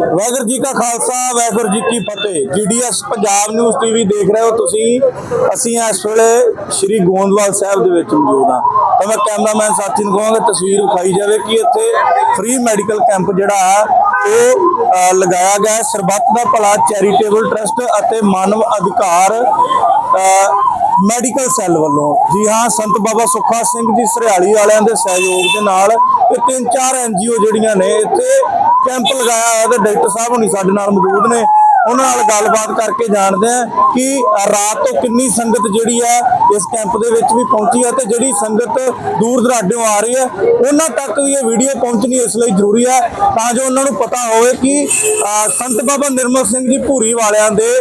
ਵਾਹਿਗੁਰੂ ਜੀ ਕਾ ਖਾਲਸਾ, ਵਾਹਿਗੁਰੂ ਜੀ ਕੀ ਫਤਿਹ। GDS Punjab news TV ਦੇਖ ਰਹੇ ਹੋ ਤੁਸੀਂ। ਅਸੀਂ ਇਸ ਵੇਲੇ ਸ਼੍ਰੀ ਗੋਂਦਵਾਲ ਸਾਹਿਬ ਦੇ ਵਿੱਚ ਮੌਜੂਦ ਹਾਂ। ਤਾਂ ਮੈਂ ਕੈਮਰਾਮੈਨ ਸਾਥੀ ਨੂੰ ਕਹਾਂਗਾ, ਤਸਵੀਰ ਵਿਖਾਈ ਜਾਵੇ ਕਿ ਇੱਥੇ ਫ੍ਰੀ ਮੈਡੀਕਲ ਕੈਂਪ ਜਿਹੜਾ ਹੈ ਉਹ ਲਗਾਇਆ ਗਿਆ ਸਰਬੱਤ ਦਾ ਭਲਾ ਚੈਰੀਟੇਬਲ ਟਰਸਟ ਅਤੇ ਮਾਨਵ ਅਧਿਕਾਰ ਮੈਡੀਕਲ ਸੈੱਲ ਵੱਲੋਂ। ਜੀ ਹਾਂ, ਸੰਤ ਬਾਬਾ ਸੁੱਖਾ ਸਿੰਘ ਜੀ, ਸਰਿਆਲੀ ਵਾਲਿਆਂ ਦੇ ਸਹਿਯੋਗ ਦੇ ਨਾਲ ਇਹ ਤਿੰਨ ਚਾਰ ਐਨਜੀਓ ਜਿਹੜੀਆਂ ਨੇ, ਇੱਥੇ ਕੈਂਪ ਲਗਾਇਆ ਹੋਇਆ ਤੇ ਡਾਕਟਰ ਸਾਹਿਬ ਹੁਣੀ ਸਾਡੇ ਨਾਲ ਮੌਜੂਦ ਨੇ। ਉਹਨਾਂ ਨਾਲ ਗੱਲਬਾਤ ਕਰਕੇ ਜਾਣਦੇ ਆ ਕਿ ਰਾਤ ਤੋਂ ਕਿੰਨੀ ਸੰਗਤ ਜਿਹੜੀ ਹੈ ਇਸ ਕੈਂਪ ਦੇ ਵਿੱਚ ਵੀ ਪਹੁੰਚੀ ਹੈ ਤੇ ਜਿਹੜੀ ਸੰਗਤ ਦੂਰ ਦਰਾਡਿਓਂ ਆ ਰਹੀ ਹੈ, ਉਹਨਾਂ ਤੱਕ ਵੀ ਇਹ ਵੀਡੀਓ ਪਹੁੰਚਣੀ ਇਸ ਲਈ ਜ਼ਰੂਰੀ ਹੈ ਤਾਂ ਜੋ ਉਹਨਾਂ ਨੂੰ ਪਤਾ ਹੋਵੇ ਕਿ ਸੰਤ ਬਾਬਾ ਨਿਰਮਲ ਸਿੰਘ ਜੀ ਭੂਰੀ ਵਾਲਿਆਂ ਦੇ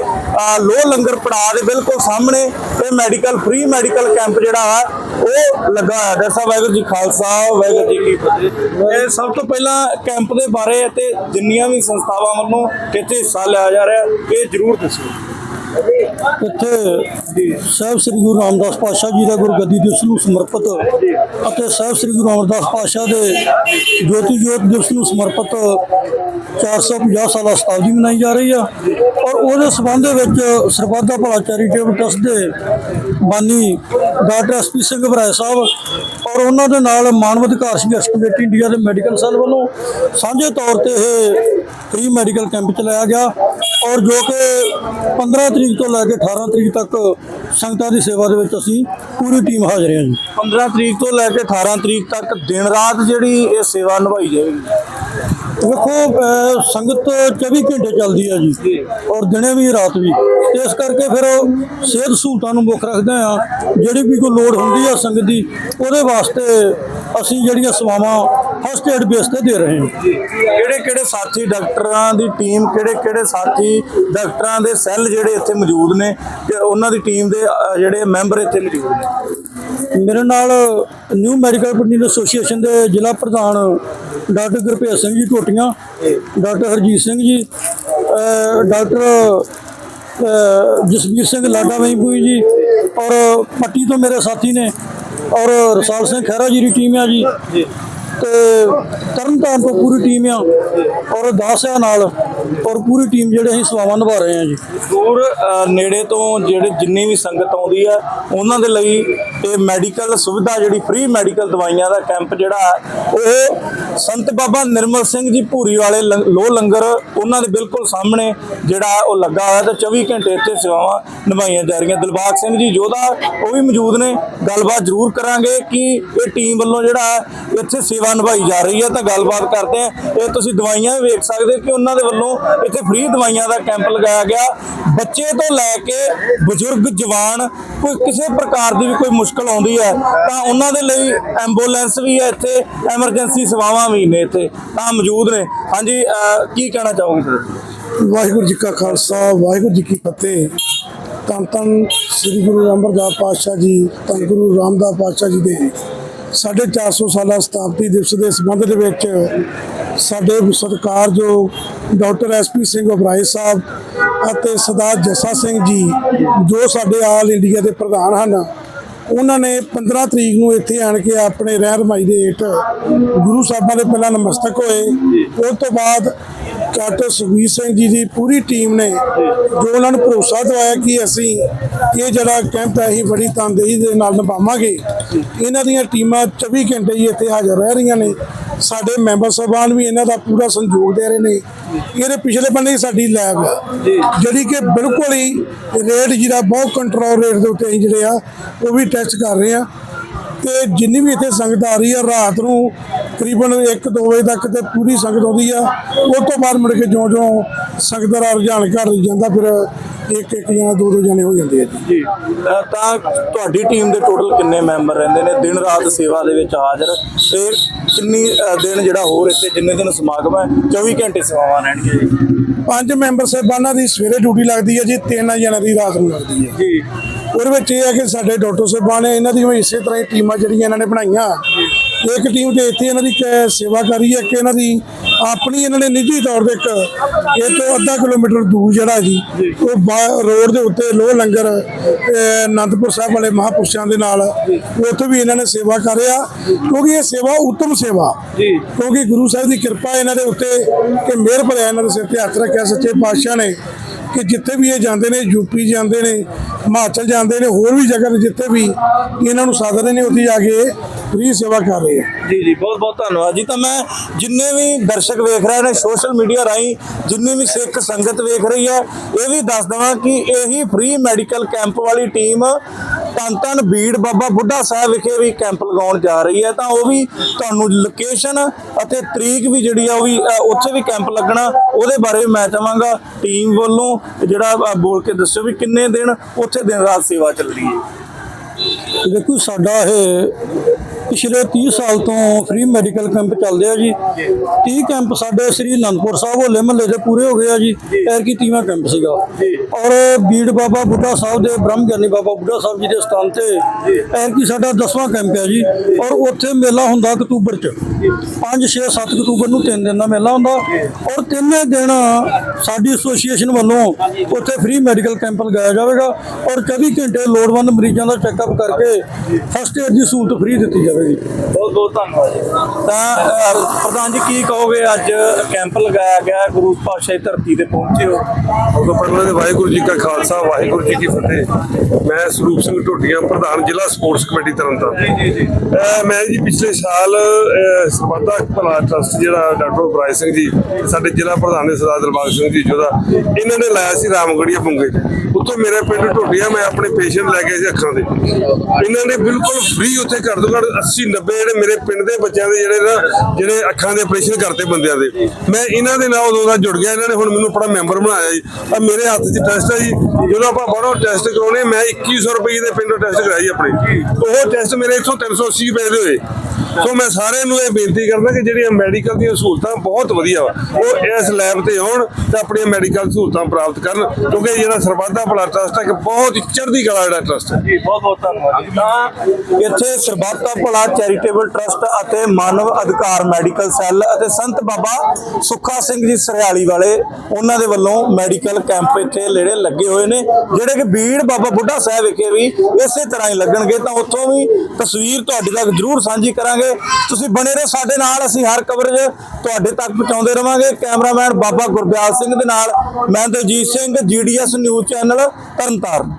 ਲੋਹ ਲੰਗਰ ਪੜਾਅ ਦੇ ਬਿਲਕੁਲ ਸਾਹਮਣੇ ਇਹ ਮੈਡੀਕਲ ਫ੍ਰੀ ਮੈਡੀਕਲ ਕੈਂਪ ਜਿਹੜਾ ਹੈ ਉਹ ਲੱਗਾ ਹੋਇਆ ਡਾਕਟਰ ਵਾਹਿਗੁਰੂ ਜੀ ਖਾਲਸਾ, ਵਾਹਿਗੁਰੂ ਜੀ ਕੀ ਫਤਿਹ। ਇਹ ਸਭ ਤੋਂ ਪਹਿਲਾਂ ਕੈਂਪ ਦੇ ਬਾਰੇ ਅਤੇ ਜਿੰਨੀਆਂ ਵੀ ਸੰਸਥਾਵਾਂ ਵੱਲੋਂ ਕਿਤੇ ਹਿੱਸਾ ਲਿਆ ਜਾ ਰਿਹਾ, ਇਹ ਜ਼ਰੂਰ ਦੱਸੋ। ਇੱਥੇ ਸਾਹਿਬ ਸ੍ਰੀ ਗੁਰੂ ਰਾਮਦਾਸ ਪਾਤਸ਼ਾਹ ਜੀ ਦਾ ਗੁਰਗੱਦੀ ਦਿਵਸ ਨੂੰ ਸਮਰਪਿਤ ਅਤੇ ਸਾਹਿਬ ਸ੍ਰੀ ਗੁਰੂ ਰਾਮਦਾਸ ਪਾਤਸ਼ਾਹ ਦੇ ਜੋਤੀ ਜੋਤ ਦਿਵਸ ਨੂੰ ਸਮਰਪਿਤ 450 ਸਾਲਾ ਸ਼ਤਾਬਦੀ ਮਨਾਈ ਜਾ ਰਹੀ ਆ ਔਰ ਉਹਦੇ ਸਬੰਧ ਵਿੱਚ ਸਰਬੱਤ ਦਾ ਭਲਾ ਚੈਰੀਟੇਬਲ ਟਰਸਟ ਦੇ ਬਾਨੀ ਡਾਕਟਰ ਐਸਪੀ ਸਿੰਘ ਬਰਾਏ ਸਾਹਿਬ ਔਰ ਉਹਨਾਂ ਦੇ ਨਾਲ ਮਾਨਵ ਅਧਿਕਾਰ ਸੰਘਰਸ਼ ਕਮੇਟੀ ਇੰਡੀਆ ਦੇ ਮੈਡੀਕਲ ਸੈੱਲ ਵੱਲੋਂ ਸਾਂਝੇ ਤੌਰ ਤੇ ਇਹ ਫ੍ਰੀ ਮੈਡੀਕਲ ਕੈਂਪ ਚਲਾਇਆ ਗਿਆ ਔਰ ਜੋ ਕਿ 15 ਤਰੀਕ ਤੋਂ ਲੈ ਕੇ 18 ਤਰੀਕ ਤੱਕ ਸੰਗਤਾਂ ਦੀ ਸੇਵਾ ਦੇ ਵਿੱਚ ਅਸੀਂ ਪੂਰੀ ਟੀਮ ਹਾਜ਼ਰ ਹਾਂ ਜੀ। 15 ਤਰੀਕ ਤੋਂ ਲੈ ਕੇ 18 ਤਰੀਕ ਤੱਕ ਦਿਨ ਰਾਤ ਜਿਹੜੀ ਇਹ ਸੇਵਾ ਨਿਭਾਈ ਜਾਵੇਗੀ ਵੇਖੋ ਸੰਗਤ 24 ਘੰਟੇ ਚੱਲਦੀ ਹੈ ਜੀ ਔਰ ਦਿਨੇ ਵੀ ਰਾਤ ਵੀ। ਇਸ ਕਰਕੇ ਫਿਰ ਸਿਹਤ ਸਹੂਲਤਾਂ ਨੂੰ ਮੁੱਖ ਰੱਖਦੇ ਆ ਜਿਹੜੀ ਵੀ ਕੋਈ ਲੋੜ ਹੁੰਦੀ ਆ ਸੰਗਤ ਦੀ ਉਹਦੇ ਵਾਸਤੇ ਅਸੀਂ ਜਿਹੜੀਆਂ ਸੇਵਾਵਾਂ ਫਸਟ ਏਡ ਬੇਸ ਤੇ ਦੇ ਰਹੇ ਹਾਂ। ਕਿਹੜੇ ਕਿਹੜੇ ਸਾਥੀ ਡਾਕਟਰਾਂ ਦੀ ਟੀਮ ਕਿਹੜੇ ਕਿਹੜੇ ਸਾਥੀ ਡਾਕਟਰਾਂ ਦੇ ਸੈੱਲ ਜਿਹੜੇ ਇੱਥੇ ਮੌਜੂਦ ਨੇ ਤੇ ਉਹਨਾਂ ਦੀ ਟੀਮ ਦੇ ਜਿਹੜੇ ਮੈਂਬਰ ਇੱਥੇ ਮੌਜੂਦ ਨੇ? ਮੇਰੇ ਨਾਲ ਨਿਊ ਮੈਡੀਕਲ ਪ੍ਰੋਟੀਨ ਐਸੋਸੀਏਸ਼ਨ ਦੇ ਜ਼ਿਲ੍ਹਾ ਪ੍ਰਧਾਨ doctor Gurbhej Singh ji ਟੋਟੀਆਂ, doctor Harjeet Singh ji doctor Jasvir Singh Lada ਵਈਪੂਈ ਜੀ ਔਰ ਪੱਟੀ ਤੋਂ ਮੇਰੇ ਸਾਥੀ ਨੇ ਔਰ ਰਸਾਲ ਸਿੰਘ ਖਹਿਰਾ ਜੀ ਦੀ ਟੀਮ ਆ ਜੀ। ਤੇ ਤਰਨਤਾਰਨ ਤੋਂ ਪੂਰੀ ਟੀਮ ਆ ਔਰ ਦਾਸਿਆ ਨਾਲ ਔਰ ਪੂਰੀ ਟੀਮ ਜਿਹੜੇ ਅਸੀਂ ਸੇਵਾਵਾਂ ਨਿਭਾ ਰਹੇ ਹਾਂ ਜੀ। ਦੂਰ ਨੇੜੇ ਤੋਂ ਜਿਹੜੇ ਜਿੰਨੀ ਵੀ ਸੰਗਤ ਆਉਂਦੀ ਆ ਉਹਨਾਂ ਦੇ ਲਈ ਇਹ ਮੈਡੀਕਲ ਸੁਵਿਧਾ ਜਿਹੜੀ ਫ੍ਰੀ ਮੈਡੀਕਲ ਦਵਾਈਆਂ ਦਾ ਕੈਂਪ ਜਿਹੜਾ ਹੈ, ਉਹ ਸੰਤ ਬਾਬਾ ਨਿਰਮਲ ਸਿੰਘ ਜੀ ਭੂਰੀ ਵਾਲੇ ਲੰ- ਲੋਹ ਲੰਗਰ ਉਹਨਾਂ ਦੇ ਬਿਲਕੁਲ ਸਾਹਮਣੇ ਜਿਹੜਾ ਉਹ ਲੱਗਾ ਹੋਇਆ ਤੇ 24 ਘੰਟੇ ਇੱਥੇ ਸੇਵਾਵਾਂ ਨਿਭਾਈਆਂ ਜਾ ਰਹੀਆਂ। ਦਿਲਬਾਗ ਸਿੰਘ ਜੀ ਯੋਧਾ ਉਹ ਵੀ ਮੌਜੂਦ ਨੇ। ਗੱਲਬਾਤ ਜ਼ਰੂਰ ਕਰਾਂਗੇ ਕਿ ਇਹ ਟੀਮ ਵੱਲੋਂ ਜਿਹੜਾ ਇੱਥੇ ਸੇਵਾ ਨਿਭਾਈ ਜਾ ਰਹੀ ਹੈ ਤਾਂ ਗੱਲਬਾਤ ਕਰਦੇ ਆ ਇਹ ਤੁਸੀਂ ਦਵਾਈਆਂ ਵੀ ਵੇਖ ਸਕਦੇ ਹੋ ਕਿ ਉਹਨਾਂ ਦੇ ਵੱਲੋਂ ਇੱਥੇ ਫ੍ਰੀ ਦਵਾਈਆਂ ਦਾ ਕੈਂਪ ਲਗਾਇਆ ਗਿਆ। ਬੱਚੇ ਤੋਂ ਲੈ ਕੇ ਬਜ਼ੁਰਗ ਜਵਾਨ ਕੋਈ ਕਿਸੇ ਪ੍ਰਕਾਰ ਦੀ ਵੀ ਕੋਈ ਮੁਸ਼ਕਲ ਆਉਂਦੀ ਹੈ ਤਾਂ ਉਹਨਾਂ ਦੇ ਲਈ ਐਂਬੂਲੈਂਸ ਵੀ ਹੈ ਇੱਥੇ ਐਮਰਜੈਂਸੀ ਸੇਵਾਵਾਂ ਵੀ ਨੇ ਇੱਥੇ ਤਾਂ ਮੌਜੂਦ ਨੇ। ਹਾਂਜੀ ਕੀ ਕਹਿਣਾ ਚਾਹੋਗੇ ਸਰ? ਵਾਹਿਗੁਰੂ ਜੀ ਕਾ ਖਾਲਸਾ ਵਾਹਿਗੁਰੂ ਜੀ ਕੀ ਫਤਿਹ। ਧੰਨ ਧੰਨ ਸ੍ਰੀ ਗੁਰੂ ਅਮਰਦਾਸ ਪਾਤਸ਼ਾਹ ਜੀ ਧੰਨ ਗੁਰੂ ਰਾਮਦਾਸ ਪਾਤਸ਼ਾਹ ਜੀ ਦੇ ਸਾਢੇ 400 ਸਾਲਾ ਸਤਾਬਦੀ ਦਿਵਸ ਦੇ ਸੰਬੰਧ ਦੇ ਵਿੱਚ ਸਾਡੇ ਸਰਕਾਰ ਜੋ ਡਾਕਟਰ ਐਸਪੀ ਸਿੰਘ ਉਬਰਾਏ ਸਾਹਿਬ ਅਤੇ ਸਰਦਾਰ ਜੱਸਾ ਸਿੰਘ ਜੀ, ਜੋ ਸਾਡੇ ਆਲ ਇੰਡੀਆ ਦੇ ਪ੍ਰਧਾਨ ਹਨ, ਉਹਨਾਂ ਨੇ 15 ਤਰੀਕ ਨੂੰ ਇੱਥੇ ਆਣ ਕੇ ਆਪਣੇ ਰਹਿਨਮਾਈ ਦੇ ਹੇਠ ਗੁਰੂ ਸਾਹਿਬਾਂ ਦੇ ਪਹਿਲਾਂ ਨਮਸਤਕ ਹੋਏ। ਉਸ ਤੋਂ ਬਾਅਦ ਡਾਕਟਰ ਸੁਖਬੀਰ ਸਿੰਘ ਜੀ ਦੀ ਪੂਰੀ ਟੀਮ ਨੇ ਜੋ ਉਹਨਾਂ ਨੂੰ ਭਰੋਸਾ ਦਵਾਇਆ ਕਿ ਅਸੀਂ ਇਹ ਜਿਹੜਾ ਕੈਂਪ ਹੈ ਅਸੀਂ ਬੜੀ ਤਨਦੇਹੀ ਦੇ ਨਾਲ ਨਿਭਾਵਾਂਗੇ। ਇਹਨਾਂ ਦੀਆਂ ਟੀਮਾਂ 24 ਘੰਟੇ ਹੀ ਇੱਥੇ ਹਾਜ਼ਰ ਰਹਿ ਰਹੀਆਂ ਨੇ। ਸਾਡੇ ਮੈਂਬਰ ਸਾਹਿਬਾਨ ਵੀ ਇਹਨਾਂ ਦਾ ਪੂਰਾ ਸਹਿਯੋਗ ਦੇ ਰਹੇ ਨੇ। ਇਹਦੇ ਪਿਛਲੇ ਬੰਨੇ ਹੀ ਸਾਡੀ ਲੈਬ ਹੈ ਜਿਹੜੀ ਕਿ ਬਿਲਕੁਲ ਹੀ ਰੇਟ ਜਿਹੜਾ ਬਹੁਤ ਕੰਟਰੋਲ ਰੇਟ ਦੇ ਉੱਤੇ ਜਿਹੜੇ ਆ ਉਹ ਵੀ ਟੈਸਟ ਕਰ ਰਹੇ ਆ। ਤੇ ਜਿੰਨੀ ਵੀ ਇੱਥੇ ਸੰਗਤ ਆ ਰਹੀ ਆ ਰਾਤ ਨੂੰ ਤਕਰੀਬਨ 1-2 ਵਜੇ ਤੱਕ ਤੇ ਪੂਰੀ ਸੰਗਤ ਆਉਂਦੀ ਆ। ਉਸ ਤੋਂ ਬਾਅਦ ਮੁੜ ਕੇ ਜਿਉਂ-ਜਿਉਂ ਸੰਗਤ ਦਾ ਰੁਝਾਨ ਘਟ ਜਾਂਦਾ ਫਿਰ ਇੱਕ ਇੱਕ ਜਣਾ ਦੋ ਦੋ ਜਣੇ ਹੋ ਜਾਂਦੇ ਆ ਜੀ। ਤਾਂ ਤੁਹਾਡੀ ਟੀਮ ਦੇ ਟੋਟਲ ਕਿੰਨੇ ਮੈਂਬਰ ਰਹਿੰਦੇ ਨੇ? ਦਿਨ ਰਾਤ ਸੇਵਾ ਦੇ ਵਿੱਚ ਹਾਜ਼ਰ। ਤੇ ਕਿੰਨੀ ਦਿਨ ਜਿਹੜਾ ਹੋਰ ਇੱਥੇ ਜਿੰਨੇ ਦਿਨ ਸਮਾਗਮ ਹੈ 24 ਘੰਟੇ ਸੇਵਾਵਾਂ ਰਹਿਣਗੀਆਂ ਜੀ? ਪੰਜ ਮੈਂਬਰ ਸਾਹਿਬਾਨਾਂ ਦੀ ਸਵੇਰੇ ਡਿਊਟੀ ਲੱਗਦੀ ਹੈ ਜੀ ਤਿੰਨ ਜਣਾਂ ਦੀ ਰਾਤ ਨੂੰ ਲੱਗਦੀ ਹੈ ਜੀ। ਉਹਦੇ ਵਿੱਚ ਇਹ ਹੈ ਕਿ ਸਾਡੇ ਡਾਕਟਰ ਸਾਹਿਬਾਨ ਨੇ ਇਹਨਾਂ ਦੀਆਂ ਵੀ ਇਸੇ ਤਰ੍ਹਾਂ ਹੀ ਟੀਮਾਂ ਜਿਹੜੀਆਂ ਇਹਨਾਂ ਨੇ ਬਣਾਈਆਂ। ਇੱਕ ਟੀਮ ਤੇ ਇੱਥੇ ਇਹਨਾਂ ਦੀ ਸੇਵਾ ਕਰੀ ਹੈ ਕਿ ਇਹਨਾਂ ਦੀ ਆਪਣੀ ਇਹਨਾਂ ਨੇ ਨਿੱਜੀ ਤੌਰ ਤੇ ਇੱਕ ਇਹ ਤੋਂ ਅੱਧਾ ਕਿਲੋਮੀਟਰ ਦੂਰ ਜਿਹੜਾ ਜੀ ਉਹ ਰੋਡ ਦੇ ਉੱਤੇ ਲੋਹ ਲੰਗਰ ਅਨੰਦਪੁਰ ਸਾਹਿਬ ਵਾਲੇ ਮਹਾਪੁਰਸ਼ਾਂ ਦੇ ਨਾਲ ਉੱਥੇ ਵੀ ਇਹਨਾਂ ਨੇ ਸੇਵਾ ਕਰਿਆ ਕਿਉਂਕਿ ਇਹ ਸੇਵਾ ਉੱਤਮ ਸੇਵਾ। ਕਿਉਂਕਿ ਗੁਰੂ ਸਾਹਿਬ ਦੀ ਕਿਰਪਾ ਇਹਨਾਂ ਦੇ ਉੱਤੇ ਕਿ ਮਿਹਰ ਭਰਿਆ ਇਹਨਾਂ ਦੇ ਸਿਰ ਤੇ ਹੱਥ ਰੱਖਿਆ। ਸੱਚੇ ਪਾਤਸ਼ਾਹ ਨੇ ਕਿ ਜਿੱਥੇ ਵੀ ਇਹ ਜਾਂਦੇ ਨੇ ਯੂਪੀ ਜਾਂਦੇ ਨੇ, ਹਿਮਾਚਲ ਜਾਂਦੇ ਨੇ, ਹੋਰ ਵੀ ਜਗ੍ਹਾ ਤੇ ਜਿੱਥੇ ਵੀ ਇਹਨਾਂ ਨੂੰ ਸਾਧਦੇ ਨੇ ਉੱਥੇ ਜਾ ਕੇ ਫ੍ਰੀ ਸੇਵਾ ਕਰ ਰਹੇ ਆ। ਜੀ ਜੀ, ਬਹੁਤ ਬਹੁਤ ਧੰਨਵਾਦ ਜੀ। ਤਾਂ ਮੈਂ ਜਿੰਨੇ ਵੀ ਦਰਸ਼ਕ ਵੇਖ ਰਹੇ ਨੇ ਸੋਸ਼ਲ ਮੀਡੀਆ ਰਾਹੀਂ, ਜਿੰਨੀ ਵੀ ਸਿੱਖ ਸੰਗਤ ਵੇਖ ਰਹੀ ਹੈ, ਇਹ ਵੀ ਦੱਸ ਦਵਾਂ ਕਿ ਇਹੀ ਫ੍ਰੀ ਮੈਡੀਕਲ ਕੈਂਪ ਵਾਲੀ ਟੀਮ ਧੰਨ ਧੰਨ ਬੀੜ ਬਾਬਾ ਬੁੱਢਾ ਸਾਹਿਬ ਵਿਖੇ ਵੀ ਕੈਂਪ ਲਗਾਉਣ ਜਾ ਰਹੀ ਹੈ। ਤਾਂ ਉਹ ਵੀ ਤੁਹਾਨੂੰ ਲੋਕੇਸ਼ਨ ਅਤੇ ਤਰੀਕ ਵੀ ਜਿਹੜੀ ਆ ਉਹ ਵੀ ਉੱਥੇ ਵੀ ਕੈਂਪ ਲੱਗਣਾ, ਉਹਦੇ ਬਾਰੇ ਵੀ ਮੈਂ ਚਾਹਾਂਗਾ ਟੀਮ ਵੱਲੋਂ ਜਿਹੜਾ ਬੋਲ ਕੇ ਦੱਸਿਓ ਵੀ ਕਿੰਨੇ ਦਿਨ, ਉੱਥੇ ਦਿਨ ਰਾਤ ਸੇਵਾ ਚੱਲ ਰਹੀ ਹੈ। ਦੇਖੋ, ਸਾਡਾ ਇਹ ਪਿਛਲੇ 30 ਸਾਲ ਤੋਂ ਫ੍ਰੀ ਮੈਡੀਕਲ ਕੈਂਪ ਚੱਲਦੇ ਆ ਜੀ। 30 ਕੈਂਪ ਸਾਡੇ ਸ੍ਰੀ ਅਨੰਦਪੁਰ ਸਾਹਿਬ ਹੋਲੇ ਮਹੱਲੇ ਦੇ ਪੂਰੇ ਹੋ ਗਏ ਆ ਜੀ। ਐਰ ਕੀ ਤੀਵਾਂ ਕੈਂਪ ਸੀਗਾ। ਔਰ ਬੀੜ ਬਾਬਾ ਬੁੱਢਾ ਸਾਹਿਬ ਦੇ ਬ੍ਰਹਮ ਗਿਆਨੀ ਬਾਬਾ ਬੁੱਢਾ ਸਾਹਿਬ ਜੀ ਦੇ ਸਥਾਨ ਤੇ ਐਰ ਕੀ ਸਾਡਾ 10ਵਾਂ ਕੈਂਪ ਹੈ ਜੀ। ਔਰ ਉੱਥੇ ਮੇਲਾ ਹੁੰਦਾ ਅਕਤੂਬਰ ਚ। 5 6 7 ਅਕਤੂਬਰ ਨੂੰ ਤਿੰਨ ਦਿਨ ਦਾ ਮੇਲਾ ਹੁੰਦਾ। ਔਰ ਤਿੰਨੇ ਦਿਨ ਸਾਡੀ ਐਸੋਸੀਏਸ਼ਨ ਵੱਲੋਂ ਉੱਥੇ ਫ੍ਰੀ ਮੈਡੀਕਲ ਕੈਂਪ ਲਗਾਇਆ ਜਾਵੇਗਾ। ਔਰ 24 ਘੰਟੇ ਲੋੜਵੰਦ ਮਰੀਜ਼ਾਂ ਦਾ ਚੈੱਕਅਪ ਕਰਕੇ ਫਸਟ ਏਡ ਦੀ ਸਹੂਲਤ ਫ੍ਰੀ ਦਿੱਤੀ ਜਾਵੇਗੀ। ਬਹੁਤ ਬਹੁਤ ਧੰਨਵਾਦ ਜੀ। ਤਾਂ ਅਹ, ਪ੍ਰਧਾਨ ਜੀ ਕੀ ਕਹੋਗੇ? ਅੱਜ ਕੈਂਪ ਲਗਾਇਆ ਗਿਆ ਹੈ, ਗੁਰੂ ਪਾਤਸ਼ਾਹੀ ਧਰਤੀ ਤੇ ਪਹੁੰਚੇ ਹੋ। ਉਦੋਂ ਪਹਿਲਾਂ ਦੇ ਵਾਹਿਗੁਰੂ ਜੀ ਕਾ ਖਾਲਸਾ ਵਾਹਿਗੁਰੂ ਜੀ ਕੀ ਫਤਿਹ। ਮੈਂ ਸਰੂਪ ਸਿੰਘ ਢੋਡੀਆਂ ਪ੍ਰਧਾਨ ਜ਼ਿਲ੍ਹਾ ਸਪੋਰਟਸ ਕਮੇਟੀ ਤਰਨਤਾਰਨ ਜੀ ਜੀ ਅਹ ਮੈਂ ਜੀ ਪਿਛਲੇ ਸਾਲ ਅਹ, ਸਰਬੱਤਾ ਭਲਾ ਟਰਸਟ ਜਿਹੜਾ ਡਾਕਟਰ ਬਰਾਏ ਸਿੰਘ ਜੀ ਤੇ ਸਾਡੇ ਜ਼ਿਲ੍ਹਾ ਪ੍ਰਧਾਨ ਨੇ ਸਰਦਾਰ ਦਿਲਬਾਗ ਸਿੰਘ ਜੀ ਜਿਹਦਾ ਇਹਨਾਂ ਨੇ ਲਾਇਆ ਸੀ ਰਾਮਗੜੀਆ ਪੁੰਗੇ ਉੱਥੋਂ ਮੇਰੇ ਪਿੰਡ ਢੋਡੀਆਂ ਮੈਂ ਆਪਣੇ ਪੇਸ਼ੈਂਟ ਲੈ ਕੇ ਸੀ ਅੱਖਾਂ ਦੇ ਇਹਨਾਂ ਨੇ ਬਿਲਕੁਲ ਫ੍ਰੀ ਉੱਥੇ ਘੱਟ ਤੋਂ ਘੱਟ 80 90 ਜਿਹੜੇ ਮੇਰੇ ਪਿੰਡ ਦੇ ਬੱਚਿਆਂ ਦੇ ਜਿਹੜੇ ਨਾ ਜਿਹੜੇ ਅੱਖਾਂ ਦੇ ਆਪਰੇਸ਼ਨ ਕਰਤੇ ਬੰਦਿਆਂ ਦੇ। ਮੈਂ ਇਹਨਾਂ ਦੇ ਨਾਲ ਉਦੋਂ ਦਾ ਜੁੜ ਗਿਆ ਇਹਨਾਂ ਨੇ ਹੁਣ ਮੈਨੂੰ ਆਪਣਾ ਮੈਂਬਰ ਬਣਾਇਆ ਜੀ। ਆ ਮੇਰੇ ਹੱਥ 'ਚ ਟੈਸਟ ਹੈ ਜੀ। ਜਦੋਂ ਆਪਾਂ ਬਾਹਰੋਂ ਟੈਸਟ ਕਰਾਉਣੇ ਮੈਂ 2100 ਰੁਪਏ ਦੇ ਪਿੰਡੋਂ ਟੈਸਟ ਕਰਾਇਆ ਜੀ ਆਪਣੇ। ਉਹ ਟੈਸਟ ਮੇਰੇ ਇੱਥੋਂ 380 ਰੁਪਏ ਦੇ ਹੋਏ ਸੋ ਮੈਂ ਸਾਰਿਆਂ ਨੂੰ ਇਹ ਬੇਨਤੀ ਕਰਦਾ ਕਿ ਜਿਹੜੀਆਂ ਮੈਡੀਕਲ ਦੀਆਂ ਸਹੂਲਤਾਂ ਬਹੁਤ ਵਧੀਆ ਵਾ ਉਹ ਇਸ ਲੈਬ ਤੇ ਆਉਣ ਤੇ ਆਪਣੀਆਂ ਮੈਡੀਕਲ ਸਹੂਲਤਾਂ ਪ੍ਰਾਪਤ ਕਰਨ ਕਿਉਂਕਿ ਜਿਹੜਾ ਸਰਬੱਤਾ ਭਲਾ ਟਰਸਟ ਹੈ ਕਿ ਬਹੁਤ ਚੜ੍ਹਦੀ ਕਲਾ ਜਿਹੜਾ ਟਰਸਟ ਹੈ ਜੀ ਬਹੁਤ ਬਹੁਤ ਧੰਨਵਾਦ ਤਾਂ ਇੱਥੇ ਸਰਬੱਤਾ ਭਲਾ ਚੈਰੀਟੇਬਲ ਟਰਸਟ ਅਤੇ ਮਾਨਵ ਅਧਿਕਾਰ ਮੈਡੀਕਲ ਸੈੱਲ ਅਤੇ ਸੰਤ ਬਾਬਾ ਸੁੱਖਾ ਸਿੰਘ ਜੀ ਸਰਿਆਲੀ ਵਾਲੇ ਉਹਨਾਂ ਦੇ ਵੱਲੋਂ ਮੈਡੀਕਲ ਕੈਂਪ ਇੱਥੇ ਲੇੜੇ ਲੱਗੇ ਹੋਏ ਨੇ, ਜਿਹੜੇ ਕਿ ਬੀੜ ਬਾਬਾ ਬੁੱਢਾ ਸਾਹਿਬ ਵਿਖੇ ਵੀ ਇਸੇ ਤਰ੍ਹਾਂ ਹੀ ਲੱਗਣਗੇ। ਤਾਂ ਉੱਥੋਂ ਵੀ ਤਸਵੀਰ ਤੁਹਾਡੇ ਤੱਕ ਜ਼ਰੂਰ ਸਾਂਝੀ ਕਰਾਂਗੇ। ਤੁਸੀਂ ਬਣੇ ਰਹੋ ਸਾਡੇ ਨਾਲ, ਅਸੀਂ ਹਰ ਕਵਰੇਜ ਤੁਹਾਡੇ ਤੱਕ ਪਹੁੰਚਾਉਂਦੇ ਰਵਾਂਗੇ। ਕੈਮਰਾਮੈਨ ਬਾਬਾ ਗੁਰਦਿਆਲ ਸਿੰਘ ਦੇ ਨਾਲ, ਮੈਂ Daljit Singh GDS news channel Tarn Taran.